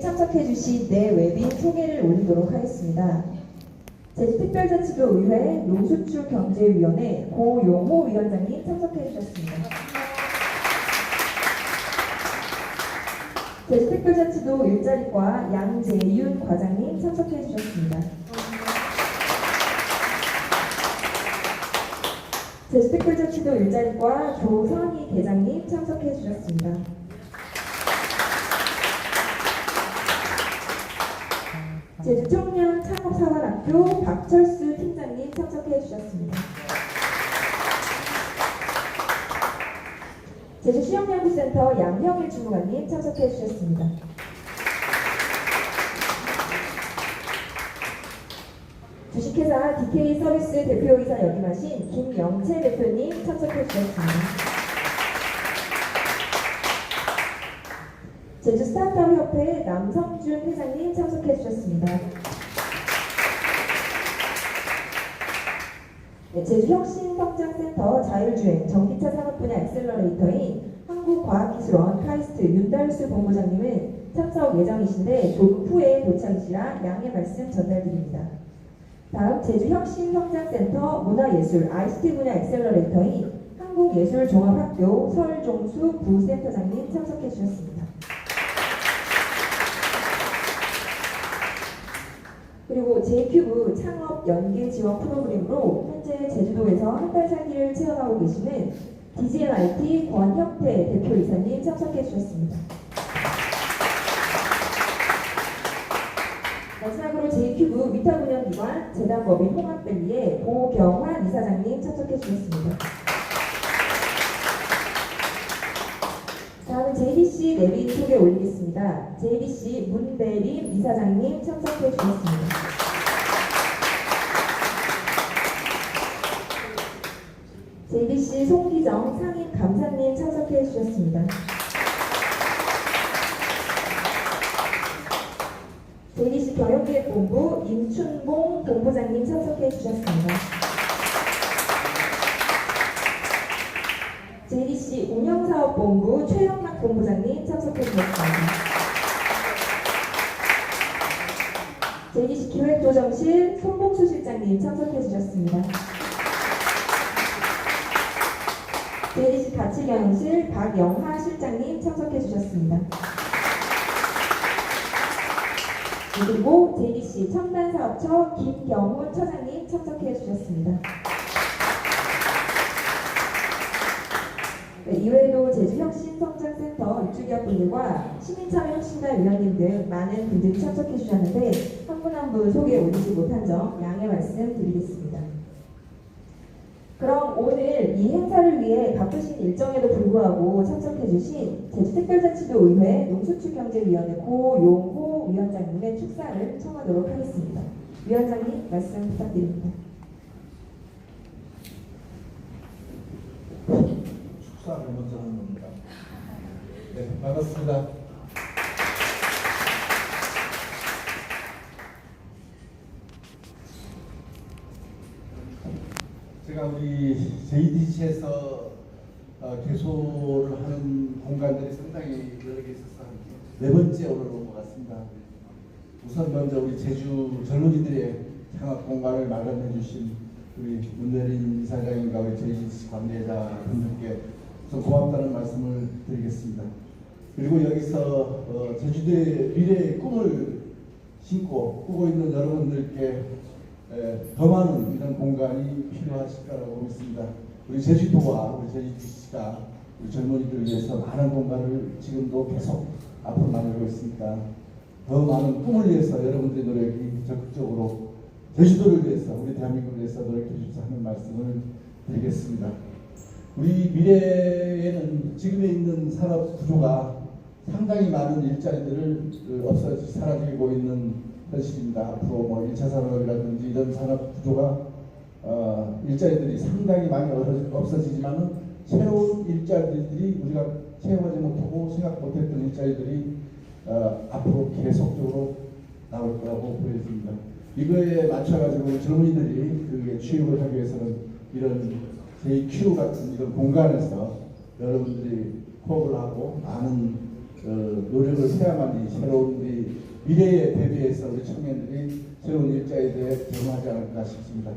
참석해 주신 네 웹인 소개를 올리도록 하겠습니다. 제주특별자치도의회 농수축경제위원회 고용호 위원장님 참석해 주셨습니다. 제주특별자치도 일자리과 양재윤 과장님 참석해 주셨습니다. 제주특별자치도 일자리과 조선희 계장님 참석해 주셨습니다. 제주청년 창업사관학교 박철수 팀장님 참석해 주셨습니다. 제주시험연구센터 양형일 주무관님 참석해 주셨습니다. 주식회사 DK 서비스 대표이사 역임하신 김영채 대표님 참석해 주셨습니다. 제주 스타트업 협회 남성준 회장님 참석해 주셨습니다. 네, 제주 혁신성장센터 자율주행 전기차 산업 분야 엑셀러레이터인 한국과학기술원 카이스트 윤달수 본부장님은 참석 예정이신데 조금 후에 도착이시라 양해 말씀 전달드립니다. 다음 제주 혁신성장센터 문화예술 ICT 분야 엑셀러레이터인 한국예술종합학교 서울종수 부센터장님 참석해 주셨습니다. 그리고 JQ브 창업 연계 지원 프로그램으로 현재 제주도에서 한 달 살기를 체험하고 계시는 DGNIT 권혁태 대표이사님 참석해 주셨습니다. 마지막으로 JQ브 위탁 운영기관 재단법인 홍합밸리의 고경환 이사장님 참석해 주셨습니다. 다음은 JDC 내빈 소개 올리겠습니다. JDC 문대림 이사장님 참석해 주셨습니다. JDC 송기정 상임 감사님 참석해 주셨습니다. JDC 경영기획본부 임춘봉 본부장님 참석해 주셨습니다. JDC 운영사업본부 최영락 본부장님 참석해 주셨습니다. JDC 기획조정실 손봉수 실장님 참석해 주셨습니다. JDC 가치경영실 박영하 실장님 참석해 주셨습니다. 그리고 JDC 첨단사업처 김경훈 처장님 참석해 주셨습니다. 네, 이외에도 제주혁신성장센터 입주기업분들과 시민참여혁신단 위원님 등 많은 분들이 참석해 주셨는데 한 분 한 분 소개 올리지 못한 점 양해 말씀드리겠습니다. 그럼 오늘 이 행사를 위해 바쁘신 일정에도 불구하고 참석해주신 제주특별자치도의회 농수축경제위원회 고용호 위원장님의 축사를 청하도록 하겠습니다. 위원장님 말씀 부탁드립니다. 축사를 먼저 하는 겁니다. 네, 반갑습니다. 제가 우리 JDC에서 어, 개소를 하는 공간들이 상당히 여러 개 있어서 네 번째 오늘 온 것 같습니다. 우선 먼저 우리 제주 젊은이들의 창업 공간을 마련해 주신 우리 문대린 이사장님과 우리 JDC 관계자 분들께 고맙다는 말씀을 드리겠습니다. 그리고 여기서 어, 제주도의 미래의 꿈을 신고 꾸고 있는 여러분들께 에, 더 많은 이런 공간이 필요하실 거라고 믿습니다. 우리 제주도와 우리 제주시가 우리 젊은이들을 위해서 많은 공간을 지금도 계속 앞으로 만들고 있으니까 더 많은 꿈을 위해서 여러분들의 노력이 적극적으로 제주도를 위해서 우리 대한민국을 위해서 노력해 주셔서 하는 말씀을 드리겠습니다. 우리 미래에는 지금에 있는 산업 구조가 상당히 많은 일자리들을 그 없어 사라지고 있는 현실입니다. 앞으로 뭐 1차 산업이라든지 이런 산업 구조가 어, 일자리들이 상당히 많이 없어지- 없어지지만은 새로운 일자리들이 우리가 채용하지 못하고 생각 못했던 일자리들이 어, 앞으로 계속적으로 나올 거라고 보여집니다. 이거에 맞춰가지고 젊은이들이 그게 취업을 하기 위해서는 이런 JQ 같은 이런 공간에서 여러분들이 호흡을 하고 많은 어, 노력을 해야만 이 새로운 우리 미래에 대비해서 우리 청년들이 새로운 일자리에 대해 대응하지 않을까 싶습니다.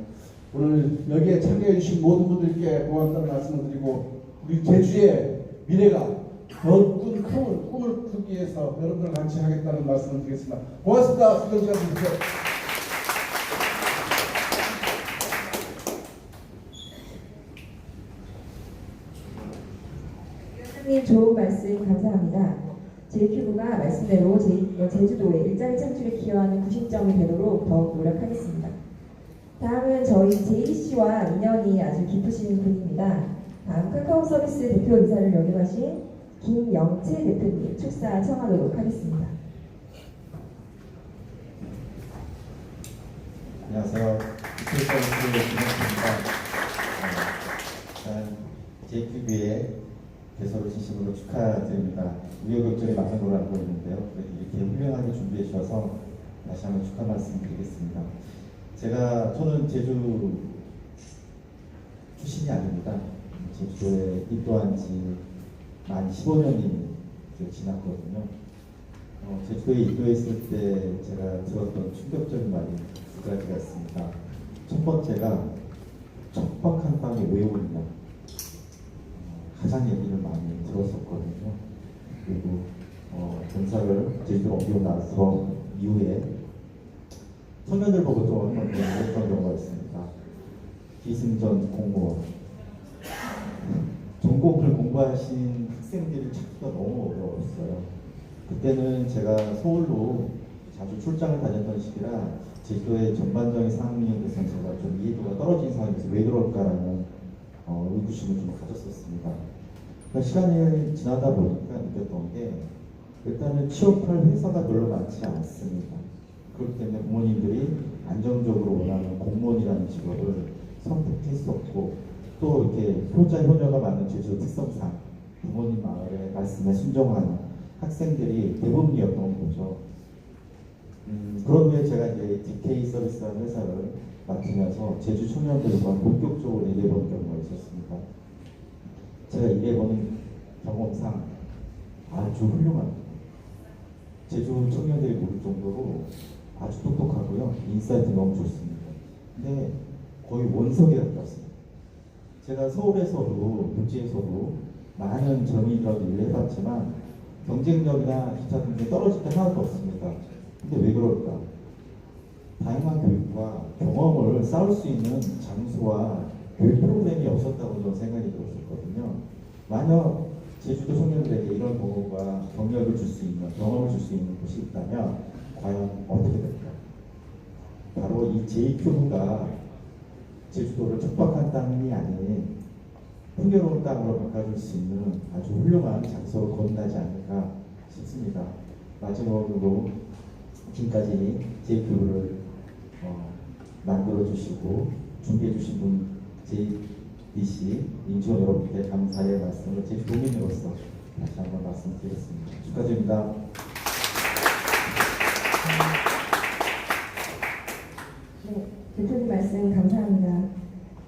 오늘 여기에 참여해 주신 모든 분들께 고맙다는 말씀을 드리고 우리 제주의 미래가 더큰 꿈을, 꿈을 꾸기 위해서 여러분들 같이 하겠다는 말씀을 드리겠습니다. 고맙습니다. 수고 시간 주십시오. 위원장님 좋은 말씀 감사합니다. JQ부가 말씀대로 제, 제주도의 일자리 창출에 기여하는 구심점이 되도록 더욱 노력하겠습니다. 다음은 저희 JDC와 인연이 아주 깊으신 분입니다. 다음 카카오 서비스 대표 이사를 역임하신 김영채 대표님 출사 청하도록 하겠습니다. 안녕하세요. 김현수입니다. 일단 JQB의 개소를 진심으로 축하드립니다. 우여곡절이 많은 걸로 알고 있는데요. 이렇게 훌륭하게 준비해 주셔서 다시 한번 축하 말씀드리겠습니다. 제가 저는 제주 출신이 아닙니다. 제주도에 입도한 지 만 15년이 지났거든요. 어, 제주도에 입도했을 때 제가 들었던 충격적인 말이 두 가지가 있습니다. 첫 번째가 척박한 땅에 왜 오느냐. 어, 가장 얘기를 많이 들었었거든요. 그리고 어, 본사를 제주도로 옮기고 나서 이후에 청년들 보고 또 한번 얘기했던 경우가 있습니다. 기승전 공무원. 전공을 공부하신 학생들을 찾기가 너무 어려웠어요. 그때는 제가 서울로 자주 출장을 다녔던 시기라 제주도의 전반적인 상황에 대해서 제가 좀 이해도가 떨어진 상황에서 왜 그럴까라는 어, 의구심을 좀 가졌었습니다. 그러니까 시간이 지나다 보니까 느꼈던 게 일단은 취업할 회사가 별로 많지 않습니다. 그렇기 때문에 부모님들이 안정적으로 원하는 공무원이라는 직업을 선택했었고 또 이렇게 효자 효녀가 많은 제주 특성상 부모님 마을의 말씀에 순종하는 학생들이 대부분이었던 거죠. 음, 그런 후에 제가 이제 DK 서비스라는 회사를 맡으면서 제주 청년들과 본격적으로 일해본 경우가 있었습니다. 제가 일해보는 경험상 아주 훌륭합니다. 제주 청년들이 모를 정도로 아주 똑똑하고요. 인사이트 너무 좋습니다. 근데 거의 원석에 가깝습니다. 제가 서울에서도 육지에서도 많은 젊은이들하고 일을 해봤지만 경쟁력이나 기타 등등이 떨어질 때 하나도 없습니다. 근데 왜 그럴까? 다양한 교육과 경험을 쌓을 수 있는 장소와 교육 프로그램이 없었다고 저는 생각이 들었었거든요. 만약 제주도 청년들에게 이런 경험과 경력을 줄 수 있는, 경험을 줄 수 있는 곳이 있다면 과연 어떻게 될까? 바로 이 JQ가 제주도를 촉박한 땅이 아닌 풍요로운 땅으로 바꿔줄 수 있는 아주 훌륭한 장소로 거듭나지 않을까 싶습니다. 마지막으로 지금까지 JQ를 어, 만들어 주시고 준비해 주신 분 JDC 인지원 여러분께 감사의 말씀을 제 도민으로서 다시 한번 말씀드리겠습니다. 축하드립니다. 네, 대표님 말씀 감사합니다.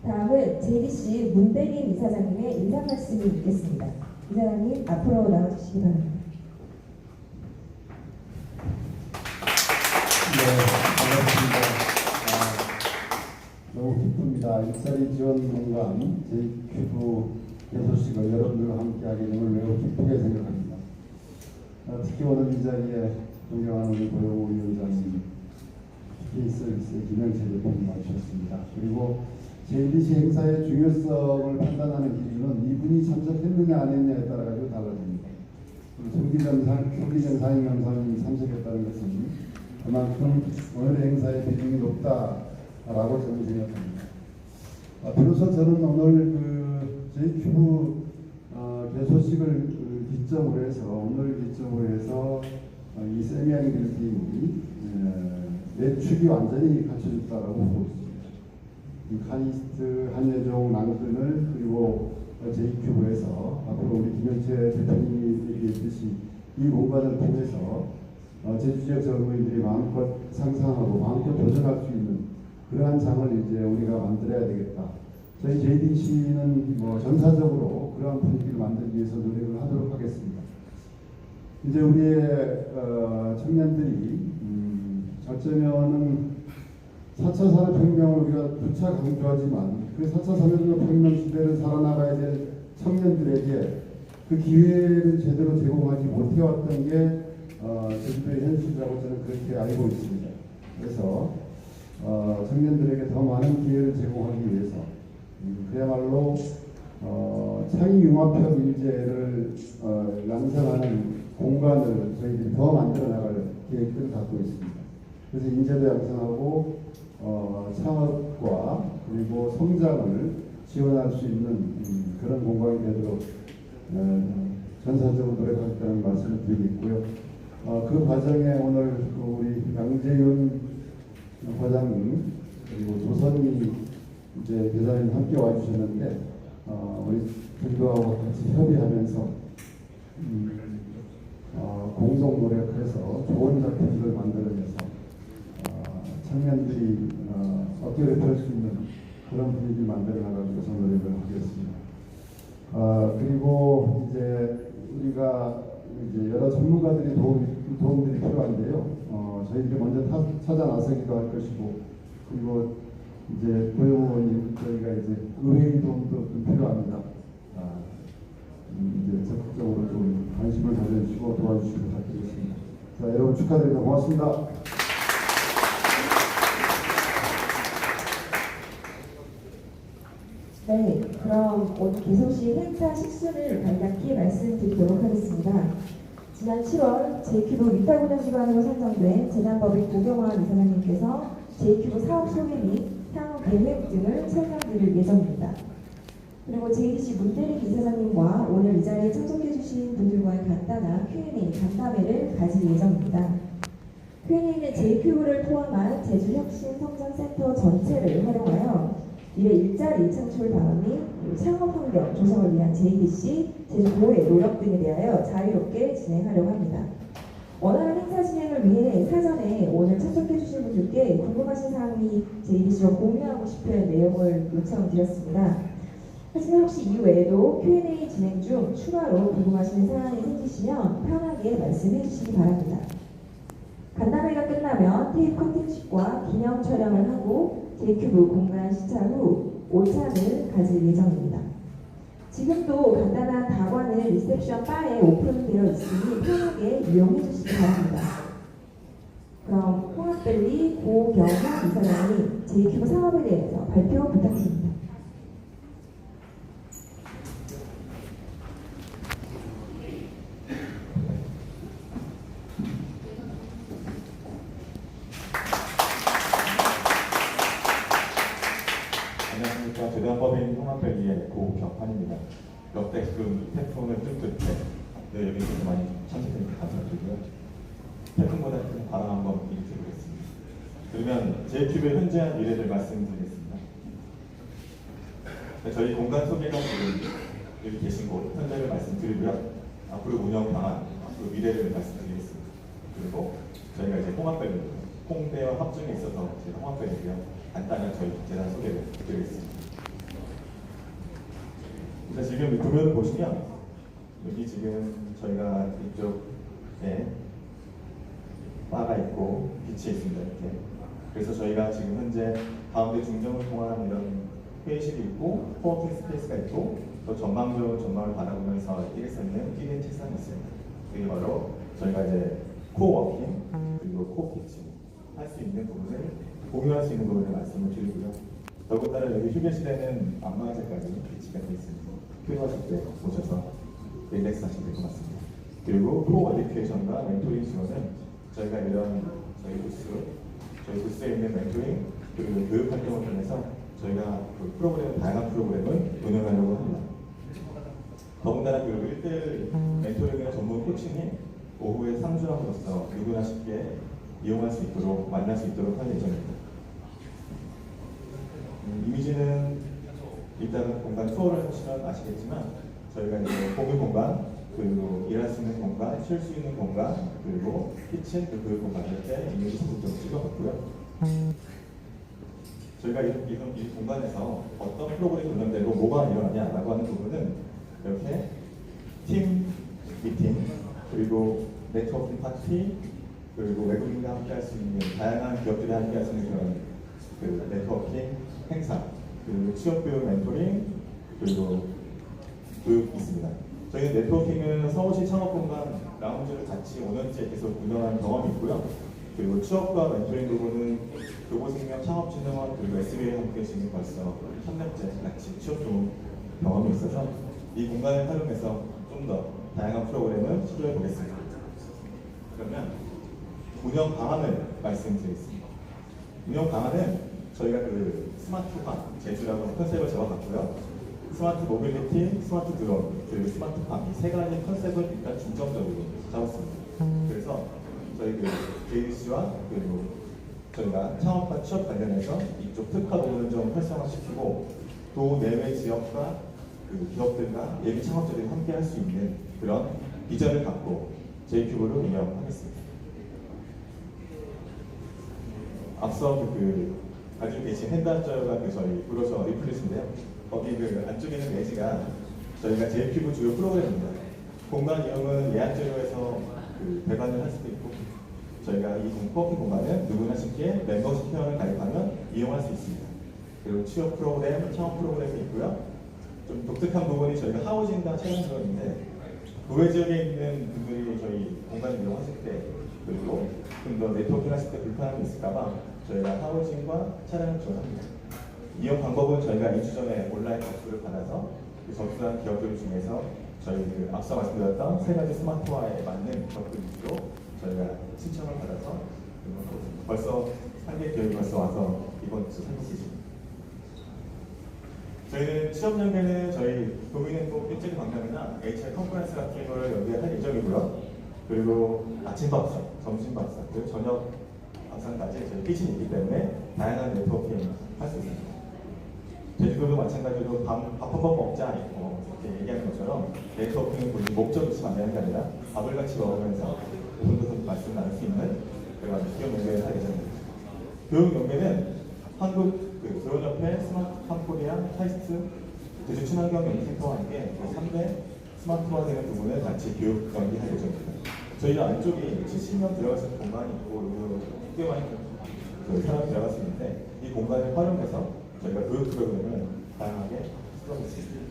다음은 JDC 문대림 이사장님의 인사 말씀이 있겠습니다. 이사장님 앞으로 나와주시기 바랍니다. 일자리 지원 공간 JQ부 개소식을 여러분들과 함께 하게 됨을 매우 기쁘게 생각합니다. 아, 특히 오늘 이 자리에 존경하는 우리 고용호 위원장님, 서비스의 김영채 대표님 와주셨습니다. 그리고 JDC 행사의 중요성을 판단하는 기준은 이분이 참석했느냐 안 했느냐에 따라 가지고 달라집니다. 송기정상, 송기정 사임감사님 참석했다는 것은 그만큼 오늘의 행사의 비중이 높다라고 저는 생각합니다. 아, 비로소 저는 오늘 그 JQ 어, 개소식을 그 기점으로 해서 오늘 기점으로 해서 어, 이 세미양 빌딩이 에, 매축이 완전히 갖춰졌다라고 보고 있습니다. 이 카니스트, 한예종, 랑든을 그리고 JQ부에서 앞으로 우리 김현채 대표님이 얘기했듯이 이 공간을 통해서 어, 제주 지역 젊은이들이 마음껏 상상하고 마음껏 도전할 수 그러한 장을 이제 우리가 만들어야 되겠다. 저희 JDC는 뭐 전사적으로 그러한 분위기를 만들기 위해서 노력을 하도록 하겠습니다. 이제 우리의 어, 청년들이 어쩌면은 4차 산업혁명을 우리가 누차 강조하지만 그 4차 산업혁명 시대를 살아나가야 될 청년들에게 그 기회를 제대로 제공하지 못해왔던 게 어, 제주도의 현실이라고 저는 그렇게 알고 있습니다. 그래서 어, 청년들에게 더 많은 기회를 제공하기 위해서 음, 그야말로 어, 창의융합형 인재를 어, 양성하는 공간을 저희들이 더 만들어 나갈 계획을 갖고 있습니다. 그래서 인재도 양성하고 어, 창업과 그리고 성장을 지원할 수 있는 음, 그런 공간이 되도록 어, 전사적으로 노력하겠다는 말씀을 드리고 있고요. 어, 그 과정에 오늘 그 우리 양재윤 과장님 그리고 조선희 이제 대사님 함께 와주셨는데 어, 우리 불교하고 같이 협의하면서 음, 어, 공동 노력해서 좋은 작품들 만들어내서 어, 청년들이 어, 어깨를 펼 수 있는 그런 분위기 만들어 나가기 위해서 노력을 하겠습니다. 어, 그리고 이제 우리가 이제 여러 전문가들이 도움, 도움들이 필요한데요. 어, 저희들이 먼저 타, 찾아 나서기도 할 것이고, 그리고 이제 고용원님 저희가 이제 의회의 도움도 좀 필요합니다. 아, 음, 이제 적극적으로 좀 관심을 가져주시고 도와주시길 부탁드리겠습니다. 자, 여러분 축하드립니다. 고맙습니다. 네, 그럼 오늘 개소식 행사 식순을 간략히 말씀드리도록 하겠습니다. 지난 7월 제이큐브 위탁운영 기관으로 선정된 재단법인 고경화 이사장님께서 제이큐브 사업 소개 및 향후 계획 등을 설명드릴 예정입니다. 그리고 JDC 문대리 이사장님과 오늘 이 자리에 참석해주신 분들과의 간단한 Q&A 간담회를 가질 예정입니다. Q&A는 제이큐브를 포함한 제주혁신성장센터 전체를 활용하여 미래 일자리 창출 방안 및 창업 환경 조성을 위한 JDC, 제주도의 노력 등에 대하여 자유롭게 진행하려고 합니다. 원활한 행사 진행을 위해 사전에 오늘 참석해주신 분들께 궁금하신 사항이 JDC와 공유하고 싶은 내용을 요청드렸습니다. 하지만 혹시 이외에도 Q&A 진행 중 추가로 궁금하신 사항이 생기시면 편하게 말씀해 주시기 바랍니다. 간담회가 끝나면 테이프 컨텐츠과 기념 촬영을 하고 제이큐브 공간 시차 후 오찬을 가질 예정입니다. 지금도 간단한 다과는 리셉션 바에 오픈되어 있으니 편하게 이용해 주시기 바랍니다. 그럼 홍합벨리 고경화 이사장님 제이큐브 사업에 대해서 발표 부탁드립니다. 안녕하십니까. 재단법인 통합회의의 고경환입니다. 역대급 태풍을 뚫을 때 네, 여기 이렇게 많이 참석해주셔서 감사드리고요. 태풍보다 큰 바람 한번 일으켜보겠습니다. 그러면 JQ의 현재한 미래를 말씀드리겠습니다. 네, 저희 공간 소개가 여기 계신 곳 현재를 말씀드리고요. 앞으로 운영 방안, 앞으로 미래를 말씀드리겠습니다. 그리고 저희가 이제 홍합밸리, 홍대와 합중에 있어서 저희 홍합밸리고요. 간단한 저희 재단 소개를 드리겠습니다. 자, 지금 이 도면을 보시면 여기 지금 저희가 이쪽에 바가 있고 빛이 있습니다. 이렇게. 그래서 저희가 지금 현재 가운데 중정을 통한 이런 회의실이 있고 코워킹 스페이스가 있고 또 전망적으로 전망을 바라보면서 뛸수 있는 끼는 책상이 있습니다. 그게 바로 저희가 이제 코워킹 그리고 코피칭 할 수 있는 부분을 공유할 수 있는 부분을 말씀을 드리고요. 더군다나 여기 휴게실에는 안마의자까지 비치가 되어 있습니다. 필요하실 때 오셔서 릴렉스 하시면 될 것 같습니다. 그리고 프로 에듀케이션과 멘토링 지원은 저희가 이런 저희 부스, 저희 부스에 있는 멘토링 그리고 교육 활동을 통해서 저희가 그 프로그램, 다양한 프로그램을 운영하려고 합니다. 더군다나 그 1대1 멘토링이나 전문 코칭이 오후에 상주함으로써 누구나 쉽게 이용할 수 있도록 만날 수 있도록 할 예정입니다. 음, 이미지는 일단은 공간 투어를 하시면 아시겠지만 저희가 이제 공유 공간 그리고 일할 수 있는 공간, 쉴 수 있는 공간 그리고 키친 그 교육 공간 이렇게 이미지 적극적으로 찍어봤고요. 저희가 이, 이, 이 공간에서 어떤 프로그램이 운영되고 뭐가 일어나냐라고 하는 부분은 이렇게 팀 미팅 그리고 네트워킹 파티 그리고 외국인과 함께 할 수 있는 다양한 기업들이 함께 할 수 있는 그런 그 네트워킹 행사 그리고 취업 교육 멘토링 그리고 교육이 있습니다. 저희는 네트워킹은 서울시 창업공간 라운지를 같이 5년째 계속 운영한 경험이 있고요. 그리고 취업과 멘토링 부분은 교보생명 창업진흥원 그리고 SBA 함께 지금 벌써 3년째 같이 취업 중 경험이 있어서 이 공간을 활용해서 좀 더 다양한 프로그램을 시도해 보겠습니다. 그러면 운영 방안을 말씀드리겠습니다. 운영 방안은 저희가 그 스마트화 제주라고 컨셉을 잡아봤고요. 스마트 모빌리티, 스마트 드론, 그리고 스마트팜 이 세 가지 컨셉을 일단 중점적으로 잡았습니다. 그래서 저희 그 JDC와 그리고 저희가 창업과 취업 관련해서 이쪽 특화 부분을 좀 활성화시키고 도 내외 지역과 그 기업들과 예비 창업자들이 함께 할 수 있는 그런 비전을 갖고 JQ를 운영하겠습니다. 앞서 그, 그 가지고 계신 핸드아저가 그 저희 브로셔 리플릿인데요. 거기 그 안쪽에 있는 매지가 저희가 JQ부 주요 프로그램입니다. 공간 이용은 예약제로에서 그 배관을 할 수도 있고 저희가 이 코워킹 공간은 누구나 쉽게 멤버십 회원을 가입하면 이용할 수 있습니다. 그리고 취업 프로그램, 창업 프로그램이 있고요. 좀 독특한 부분이 저희가 하우징과 차량 지원인데 도외 지역에 있는 분들이 저희 공간을 이용하실 때 그리고 좀 더 네트워킹 하실 때 불편함이 있을까봐 저희가 하우징과 차량을 지원합니다. 이용 방법은 저희가 2주 전에 온라인 접수를 받아서 그 접수한 기업들 중에서 저희 그 앞서 말씀드렸던 세 가지 스마트화에 맞는 기업들 위주로 저희가 신청을 받아서 벌써 한개 기업이 벌써 와서 이번 주 상시죠. 저희는 취업 연계는 저희 도민행복 일주일 강남이나 HR 컨퍼런스 같은 거를 연계할 예정이고요. 그리고 아침 밥상, 점심 밥상, 그리고 저녁 밥상까지 저희 있기 때문에 다양한 네트워킹 할수 있습니다. 제주도도 마찬가지로 밥한번 먹자 어, 이렇게 얘기하는 것처럼 네트워킹은 목적이 되는 게 아니라 밥을 같이 먹으면서 더 말씀 나눌 수 있는 그런 기업 연계를 할 예정입니다. 교육 연계는 한국 그 교원협회 스마트팜 코리아 타이스트 제주 친환경 연구센터와 함께 그 3대 스마트화 되는 부분을 같이 교육 연계할 예정입니다. 저희 안쪽이 70명 들어갈 수 있는 공간이 있고 꽤 많이 그 사람이 들어갈 수 있는데 이 공간을 활용해서 저희가 교육 프로그램을 다양하게 수정했습니다.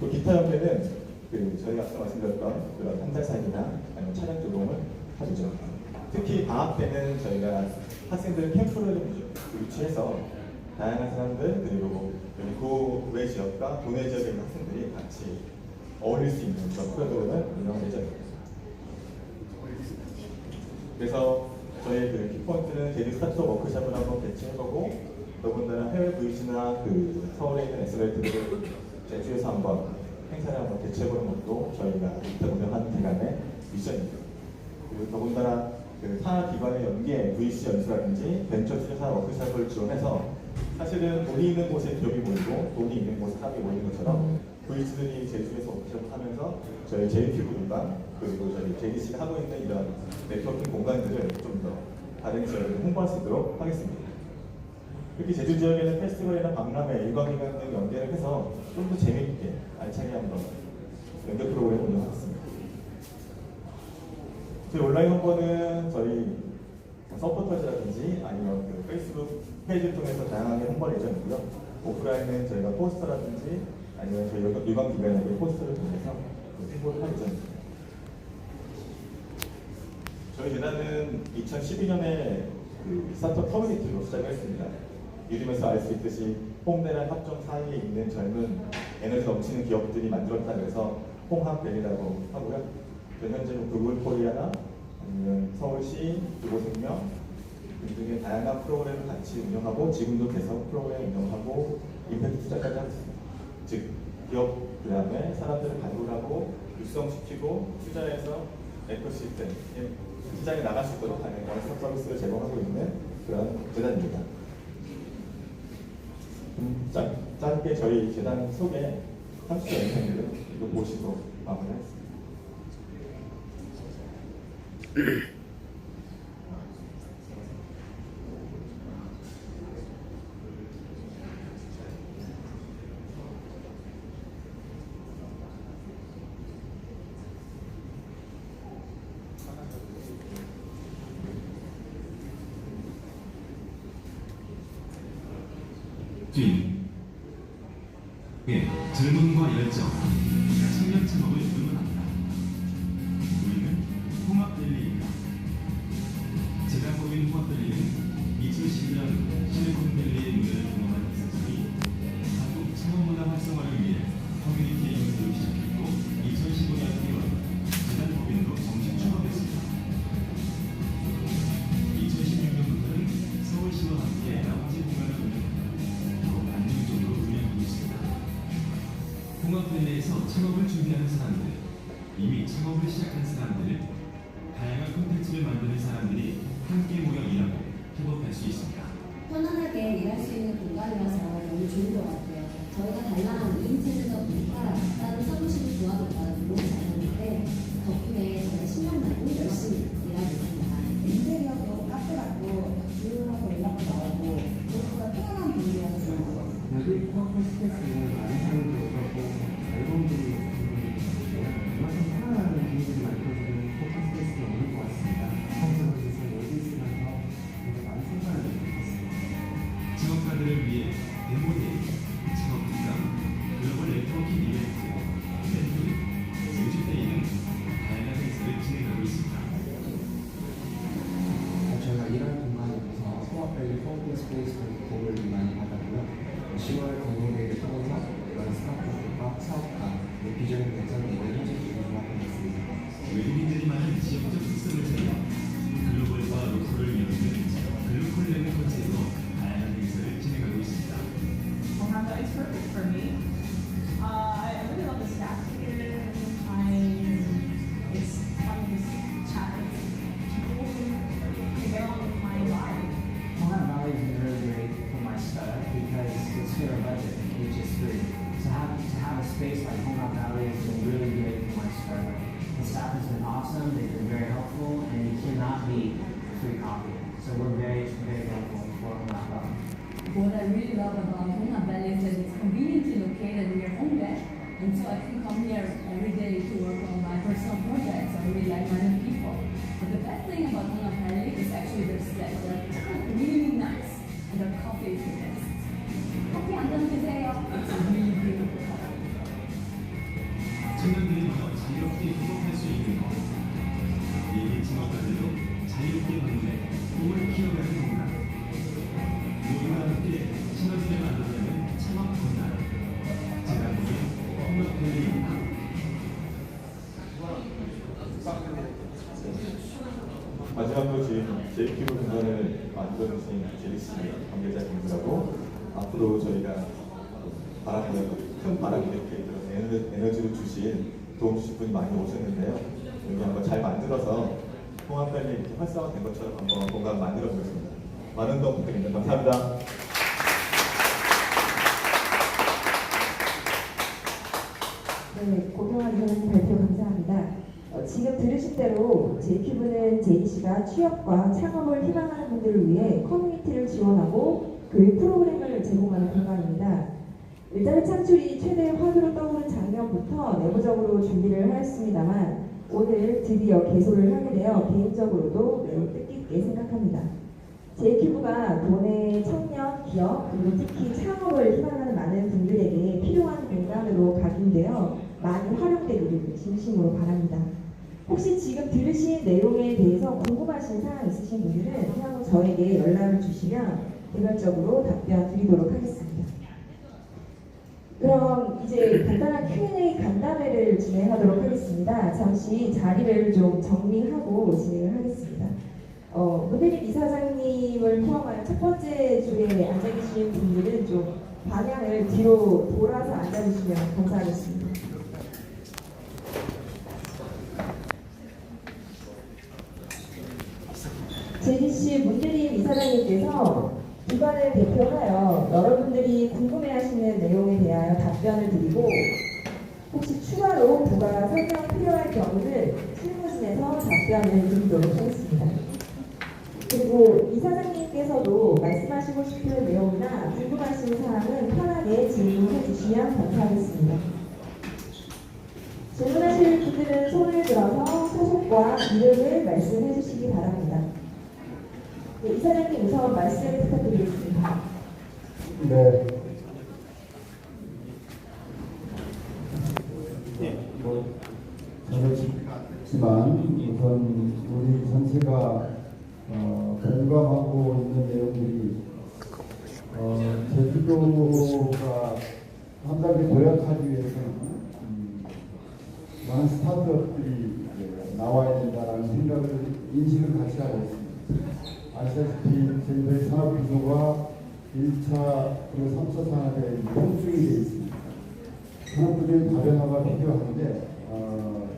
또 기타 연계는 그 저희가 앞서 말씀드렸던 그런 한달살기나 아니면 차량 조동을 하죠. 특히 방학 때는 저희가 학생들 캠프를 좀 유치해서 다양한 사람들 그리고 구외 지역과 도내 지역에 학생들이 같이 어울릴 수 있는 그런 프로그램을 운영할 예정입니다. 그래서 저희 그 키포인트는 제주 스타트업 워크샵을 한번 개최해보고 더군다나 해외 VC나 그 서울에 있는 엑셀레이트들을 제주에서 한번 행사를 한번 개최해보는 것도 저희가 일단 운영하는 대간의 미션입니다. 그리고 더군다나 그 산하 기관의 연계 VC 연수라든지 벤처 투자 워크샵을 지원해서 사실은 돈이 있는 곳에 기업이 모이고 돈이 있는 곳에 사람이 모이는 것처럼 VC들이 제주에서 워크숍을 하면서 저희 JQ부들과 그리고 저희 JDC가 하고 있는 이런 네트워킹 공간들을 좀 더 다른 지역에 홍보할 수 있도록 하겠습니다. 특히 제주 지역에는 페스티벌이나 박람회, 일광기관 등 연계를 해서 좀 더 재미있게 알차게 한번 연계 프로그램을 운영하겠습니다. 저희 온라인 홍보는 저희 서포터즈라든지 아니면 그 페이스북 페이지를 통해서 다양하게 홍보할 예정이고요. 오프라인은 저희가 포스터라든지 아니면 저희 유관 기관의 포스터를 통해서 그 홍보를 할 예정입니다. 저희 재단은 2012년에 그 스타트업 커뮤니티로 시작을 했습니다. 이름에서 알 수 있듯이 홍대랑 합정 사이에 있는 젊은 에너지 넘치는 기업들이 만들었다 그래서 홍합벨이라고 하고요. 현재 구글 코리아나 아니면 서울시 교보생명 등등의 다양한 프로그램을 같이 운영하고 지금도 계속 프로그램 운영하고 임팩트 투자까지 하고 있습니다. 즉 기업 그 다음에 사람들을 가입을 하고 육성시키고 투자해서 에코시스템 시장에 나갈 수 있도록 하는 원스톱 서비스를 제공하고 있는 그런 재단입니다. 음, 짧, 짧게 저희 재단 소개 30초 영상을 이거 보시고 마무리하겠습니다. 앞으로 저희가 바람을 큰 바람이 이렇게 들어서 에너지, 에너지 를 주신 도움 주신 분이 많이 오셨는데요. 여기 한번 잘 만들어서 통합관리 이렇게 활성화된 것처럼 한번 공간 만들어 보겠습니다. 많은 도움 부탁드립니다. 감사합니다. 네, 고경환 발표 감사합니다. 어, 지금 들으신 대로 JQ부는 제이씨가 취업과 창업을 희망하는 분들을 위해 커뮤니티를 지원하고 교육 프로그램을 제공하는 공간입니다. 일단은 창출이 최대 화두로 떠오른 작년부터 내부적으로 준비를 하였습니다만 오늘 드디어 개소를 하게 되어 개인적으로도 매우 뜻깊게 생각합니다. JQ부가 도내 청년, 기업, 그리고 특히 창업을 희망하는 많은 분들에게 필요한 공간으로 각인되어 많이 활용되기를 진심으로 바랍니다. 혹시 지금 들으신 내용에 대해서 궁금하신 사항 있으신 분들은 향후 저에게 연락을 주시면 개별적으로 답변 드리도록 하겠습니다. 그럼 이제 간단한 Q&A 간담회를 진행하도록 하겠습니다. 잠시 자리를 좀 정리하고 진행을 하겠습니다. 어, 문대리 이사장님을 포함하여 첫 번째 줄에 앉아 계신 분들은 좀 방향을 뒤로 돌아서 앉아주시면 감사하겠습니다. 제리 씨, 문대리 이사장님께서 기관을 대표하여 여러분들이 궁금해하시는 내용에 대하여 답변을 드리고 혹시 추가로 부가 설명 필요할 경우는 실무진에서 답변을 드리도록 하겠습니다. 그리고 이사장님께서도 말씀하시고 싶은 내용이나 궁금하신 사항은 편하게 질문해 주시면 감사하겠습니다. 질문하실 분들은 손을 들어서 소속과 이름을 말씀해 주시기 바랍니다. 네, 이사장님 우선 말씀 부탁드리겠습니다. 네. 네 뭐, 그렇지만 우선 우리 전체가 어, 공감하고 있는 내용들이 어, 제주도가 한 단계 도약하기 위해서는 음, 많은 스타트업들이 나와야 된다는 생각을 인식을 같이 하고 있습니다. 아시다시피 제주도의 산업 구조가 1차 그리고 3차 산업에 통중이 되어 있습니다. 산업 구조의 다변화가 필요한데 어,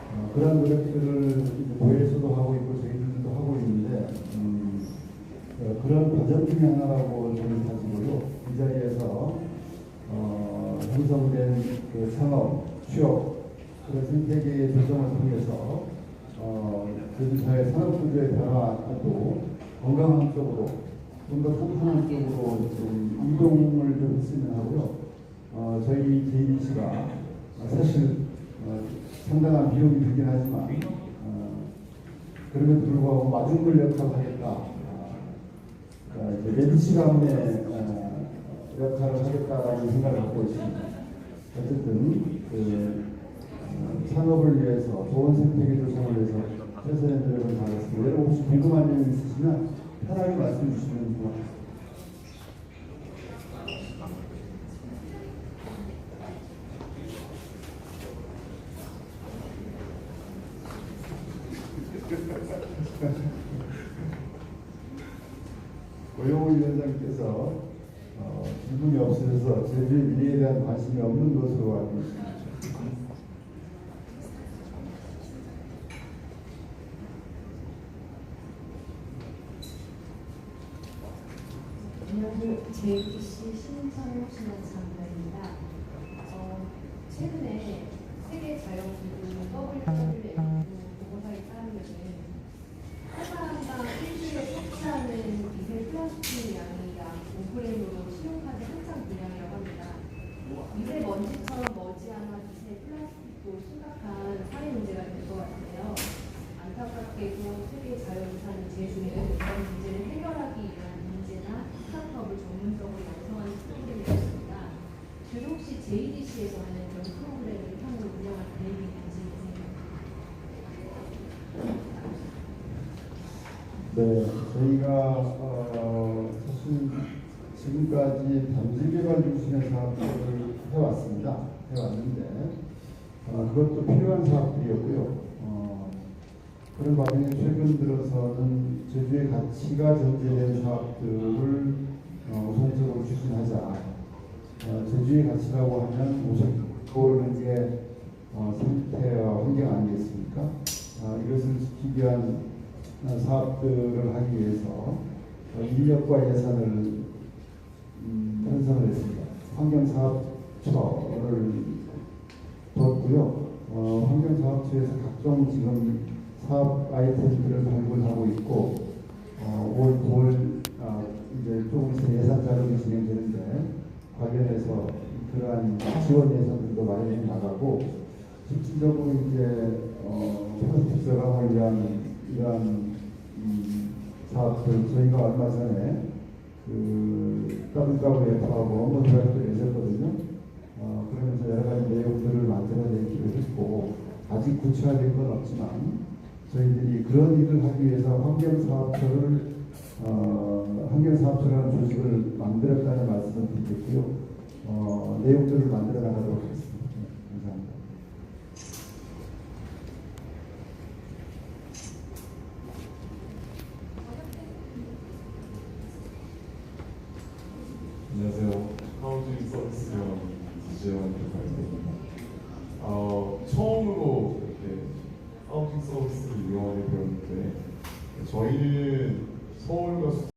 어, 그런 노력들을 이제 도에서도 하고 있고 저희들도 하고 있는데 음, 어, 그런 과정 중에 하나라고 저는 가지고요 이 자리에서 어, 형성된 그 산업, 취업, 그런 생태계의 조정을 통해서 어, 제주사회 산업 구조의 변화도 건강한 쪽으로 좀 더 탄탄한 쪽으로 좀 이동을 좀 했으면 하고요. 어, 저희 JBC가 사실 어, 상당한 비용이 들긴 하지만 어, 그럼에도 불구하고 마중물 역할을 하겠다. 어, 어, 이제 메디치 가문의 어, 역할을 하겠다라는 생각을 갖고 있습니다. 어쨌든 그 어, 산업을 위해서 좋은 생태계 조성을 위해서 최선의 노력을 다하겠습니다. 여러분 혹시 궁금한 점 있으시면 편하게 말씀 주시면 좋겠습니다. 고용호 위원장께서 어, 기분이 없으셔서 제주의 미래에 대한 관심이 없는 것으로 알고 있습니다. 안녕하세요. JTC 신인철 신한상가입니다. 어, 최근에 세계 자연기구 WWF 보고서에 따르면 한 사람당 일주일에 섭취하는 미세 플라스틱 양이 약 5g으로 신용카드 한 장 분량이라고 합니다. 미세먼지처럼 머지않아 미세 플라스틱도 심각한 사회 문제가 될 것 같은데요. 안타깝게도 세계 자연유산 제주는 이런 문제를 해결하기 위한 인재나 스타트업을 전문적으로 양성하는 프로그램이 있습니다. 그 혹시 JDC에서는 이런 프로그램을 향후 운영할 계획이 있는지 네, 저희가 어, 사실 지금까지 단지 개발 중심의 사업들을 해왔습니다. 해왔는데 어, 그것도 필요한 사업들이었고요. 어, 그런 과정에 최근 들어서는 제주의 가치가 전제된 사업들을 어, 우선적으로 추진하자. 어, 제주의 가치라고 하면 우선 떠오르는 게 어, 생태와 환경 아니겠습니까? 어, 이것을 지키기 위한 어, 사업들을 하기 위해서 어, 인력과 예산을 음, 편성을 했습니다. 환경사업처를 뒀고요. 어, 환경사업처에서 각종 지금 사업 아이템들을 발굴하고 있고 어, 올 9월 어, 이제 조금 있으면 예산 자료가 진행되는데 관련해서 그러한 지원 예산들도 마련해 나가고 실질적으로 이제 어, 플라스틱 저감을 위한 이러한 음, 사업들 저희가 얼마 전에 그 WWF하고 업무 계획을 내셨거든요. 어, 그러면서 여러 가지 내용들을 만들어내기로 했고 아직 구체화된 건 없지만 저희들이 그런 일을 하기 위해서 환경사업처를 어, 환경사업처라는 조직을 만들었다는 말씀을 드리겠고요. 어, 내용들을 만들어 나가도록 하겠습니다. 네, 감사합니다. 안녕하세요. 카운팅 서비스형 이재원 대표입니다. 어, 처음으로 이렇게 카운팅 서비스를 이용하게 되었는데 저희는 서울과